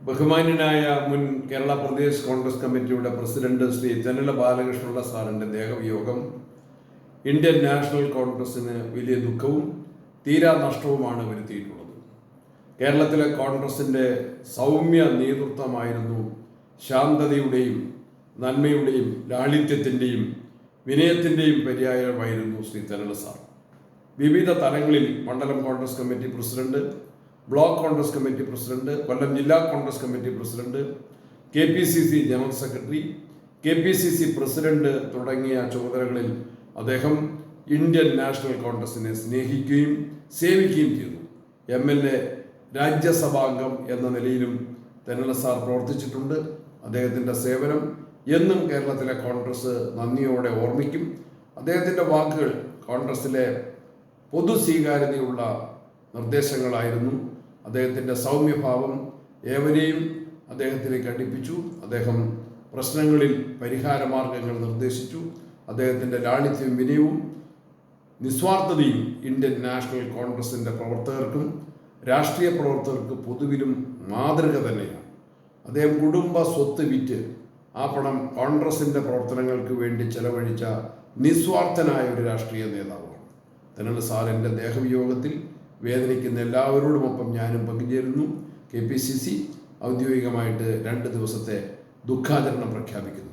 ബഹുമാന്യനായ മുൻ കേരള പ്രദേശ് കോൺഗ്രസ് കമ്മിറ്റിയുടെ പ്രസിഡന്റ് ശ്രീ ജനല ബാലകൃഷ്ണപിള്ള സാറിന്റെ ദേഹവിയോഗം ഇന്ത്യൻ നാഷണൽ കോൺഗ്രസ്സിന് വലിയ ദുഃഖവും തീരാ നഷ്ടവുമാണ് വരുത്തിയിട്ടുള്ളത്. കേരളത്തിലെ കോൺഗ്രസിന്റെ സൗമ്യ നേതൃത്വമായിരുന്നു ശാന്തതയുടെയും നന്മയുടെയും ലാളിത്യത്തിന്റെയും വിനയത്തിന്റെയും പര്യായമായിരുന്നു ശ്രീ ജനല സാർ. വിവിധ തലങ്ങളിൽ മണ്ഡലം Congress committee president block Congress committee president Kollam ജില്ലാ Congress committee president K P C C general secretary K P C C president തുടങ്ങിയ ചുമതലകളിൽ അദ്ദേഹം ഇന്ത്യൻ നാഷണൽ കോൺഗ്രസിനെ സ്നേഹിക്കുകയും സേവിക്കുകയും ചെയ്തു. എം എൽ എ രാജ്യസഭാംഗം എന്ന നിലയിലും തെന്നല സാർ പ്രവർത്തിച്ചിട്ടുണ്ട്. അദ്ദേഹത്തിന്റെ സേവനം എന്നും കേരളത്തിലെ കോൺഗ്രസ് നന്ദിയോടെ ഓർമ്മിക്കും. അദ്ദേഹത്തിന്റെ വാക്കുകൾ കോൺഗ്രസിലെ പൊതു സ്വീകാര്യതയുള്ള നിർദ്ദേശങ്ങളായിരുന്നു. അദ്ദേഹത്തിന്റെ സൗമ്യഭാവം ഏവരെയും അദ്ദേഹത്തിലേക്ക് അടുപ്പിച്ചു. അദ്ദേഹം പ്രശ്നങ്ങളിൽ പരിഹാരമാർഗങ്ങൾ നിർദ്ദേശിച്ചു. അദ്ദേഹത്തിന്റെ ലാളിത്യവും വിനയവും നിസ്വാർത്ഥതയും ഇന്ത്യൻ നാഷണൽ കോൺഗ്രസിന്റെ പ്രവർത്തകർക്കും രാഷ്ട്രീയ പ്രവർത്തകർക്ക് പൊതുവിലും മാതൃക തന്നെയാണ്. അദ്ദേഹം കുടുംബ സ്വത്ത് വിറ്റ് ആ പണം കോൺഗ്രസിന്റെ പ്രവർത്തനങ്ങൾക്ക് വേണ്ടി ചെലവഴിച്ച നിസ്വാർത്ഥനായ ഒരു രാഷ്ട്രീയ നേതാവാണ്. തെന്നൽ സാറിന്റെ ദേഹവിയോഗത്തിൽ വേദനിക്കുന്ന എല്ലാവരോടുമൊപ്പം ഞാനും പങ്കുചേരുന്നു. കെ പി സി സി ഔദ്യോഗികമായിട്ട് രണ്ട് ദിവസത്തെ ദുഃഖാചരണം പ്രഖ്യാപിക്കുന്നു.